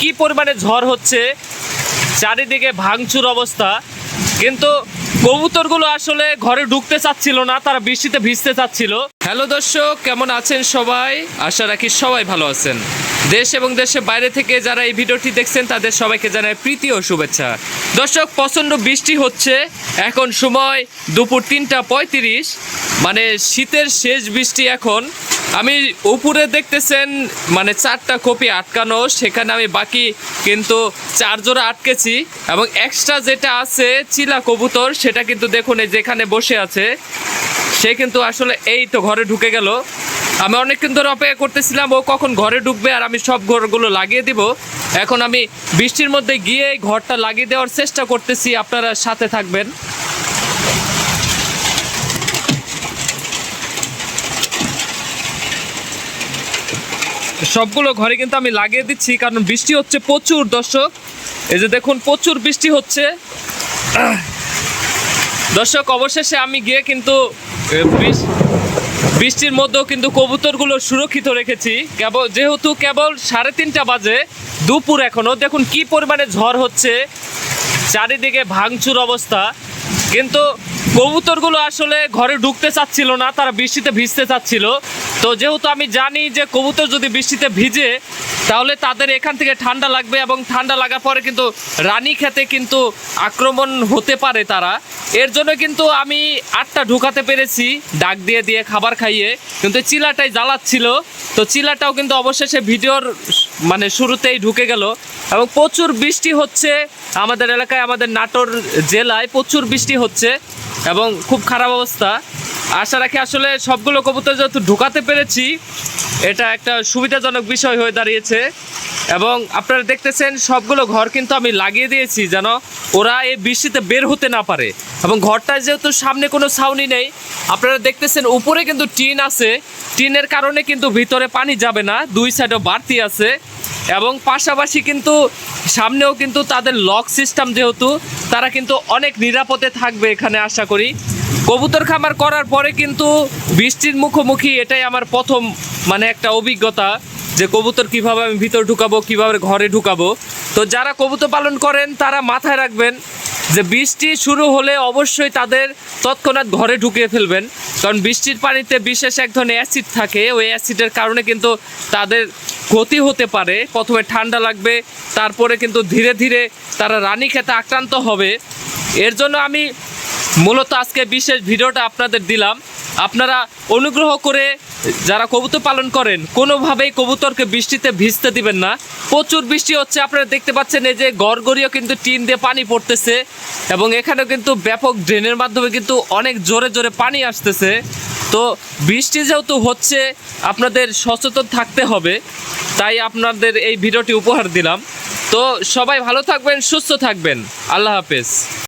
কি পরিমাণে ঝড় হচ্ছে, চারিদিকে ভাঙচুর অবস্থা। কিন্তু কবুতরগুলো আসলে ঘরে ঢুকতে চাচ্ছিল না, তারা বৃষ্টিতে ভিজতে চাচ্ছিল। হ্যালো দর্শক, কেমন আছেন সবাই? আশা রাখি সবাই ভালো আছেন। দেশ এবং দেশের বাইরে থেকে যারা এই ভিডিওটি দেখছেন, তাদের সবাইকে জানাই প্রীতি ও শুভেচ্ছা। দর্শক, প্রচণ্ড বৃষ্টি হচ্ছে। এখন সময় দুপুর তিনটা পঁয়ত্রিশ। মানে শীতের শেষ বৃষ্টি এখন। আমি উপরে দেখতেছেন মানে চারটা কপি আটকানো, সেখানে আমি বাকি কিন্তু চার জোড়া আটকেছি। এবং এক্সট্রা যেটা আছে, চিলা কবুতর, সেটা কিন্তু দেখুন এই যেখানে বসে আছে, সে কিন্তু আসলে এই তো ঘরে ঢুকে গেল। আমি অনেকক্ষণ ধরে অপেক্ষা করতেছিলাম, ও কখন ঘরে ঢুকবে আর আমি সব ঘরগুলো লাগিয়ে দিব। এখন আমি বৃষ্টির মধ্যে গিয়ে ঘরটা লাগিয়ে দেওয়ার চেষ্টা করতেছি, আপনারা সাথে থাকবেন। সবগুলো ঘরে কিন্তু আমি লাগিয়ে দিচ্ছি, কারণ বৃষ্টি হচ্ছে প্রচুর, দর্শক। এই যে দেখুন, প্রচুর বৃষ্টি হচ্ছে। দর্শক, অবশেষে আমি গিয়ে কিন্তু বৃষ্টির মধ্যেও কিন্তু কবুতরগুলো সুরক্ষিত রেখেছি। কেবল, যেহেতু কেবল সাড়ে তিনটা বাজে, দুপুর এখনও। দেখুন কি পরিমাণে ঝড় হচ্ছে, চারিদিকে ভাঙচুর অবস্থা। কিন্তু কবুতরগুলো আসলে ঘরে ঢুকতে চাচ্ছিল না, তারা বৃষ্টিতে ভিজতে চাচ্ছিল। তো যেহেতু আমি জানি যে কবুতর যদি বৃষ্টিতে ভিজে, তাহলে তাদের এখান থেকে ঠান্ডা লাগবে এবং ঠান্ডা লাগার পরে কিন্তু রানী খেতে কিন্তু আক্রমণ হতে পারে তারা। এর জন্য কিন্তু আমি আটটা ঢুকাতে পেরেছি, ডাক দিয়ে দিয়ে খাবার খাইয়ে। কিন্তু চিলাটাই জ্বালাচ্ছিল। তো চিলাটাও কিন্তু অবশেষে ভিডিওর মানে শুরুতেই ঢুকে গেল। এবং প্রচুর বৃষ্টি হচ্ছে আমাদের এলাকায়, আমাদের নাটোর জেলায় প্রচুর বৃষ্টি হচ্ছে এবং খুব খারাপ অবস্থা। আশা রাখি আসলে সবগুলো কবুতর যেহেতু ঢুকাতে পেরেছি, এটা একটা সুবিধাজনক বিষয় হয়ে দাঁড়িয়েছে। এবং আপনারা দেখতেছেন সবগুলো ঘর কিন্তু আমি লাগিয়ে দিয়েছি যেন ওরা এই বৃষ্টিতে বের হতে না পারে। এবং ঘরটায় যেহেতু সামনে কোনো ছাউনি নেই, আপনারা দেখতেছেন উপরে কিন্তু টিন আছে। টিনের কারণে কিন্তু ভিতরে পানি যাবে না, দুই সাইডও বাড়তি আছে। এবং পাশাপাশি কিন্তু সামনেও কিন্তু তাদের লক সিস্টেম যেহেতু, তারা কিন্তু অনেক নিরাপদে থাকবে এখানে আশা করি। কবুতর খামার করার পরে কিন্তু বৃষ্টির মুখোমুখি এটাই আমার প্রথম মানে একটা অভিজ্ঞতা যে কবুতর কীভাবে আমি ভিতর ঢুকাবো, কীভাবে ঘরে ঢুকাবো। তো যারা কবুতর পালন করেন, তারা মাথায় রাখবেন যে বৃষ্টি শুরু হলে অবশ্যই তাদের তৎক্ষণাৎ ঘরে ঢুকিয়ে ফেলবেন। কারণ বৃষ্টির পানিতে বিশেষ এক ধরনের অ্যাসিড থাকে। ওই অ্যাসিডের কারণে কিন্তু তাদের ক্ষতি হতে পারে। প্রথমে ঠান্ডা লাগবে, তারপরে কিন্তু ধীরে ধীরে তারা রানী খেতে আক্রান্ত হবে। এর জন্য আমি মূলত আজকে বিশেষ ভিডিওটা আপনাদের দিলাম। আপনারা অনুগ্রহ করে যারা কবুতর পালন করেন, কোনোভাবেই কবুতরকে বৃষ্টিতে ভিজতে দিবেন না। প্রচুর বৃষ্টি হচ্ছে, আপনারা দেখতে পাচ্ছেন এই যে গড়গড়িও কিন্তু টিন দিয়ে পানি পড়তেছে এবং এখানেও কিন্তু ব্যাপক ড্রেনের মাধ্যমে কিন্তু অনেক জোরে জোরে পানি আসতেছে। তো বৃষ্টি যেহেতু হচ্ছে, আপনাদের সচেতন থাকতে হবে, তাই আপনাদের এই ভিডিওটি উপহার দিলাম। তো সবাই ভালো থাকবেন, সুস্থ থাকবেন। আল্লাহ হাফেজ।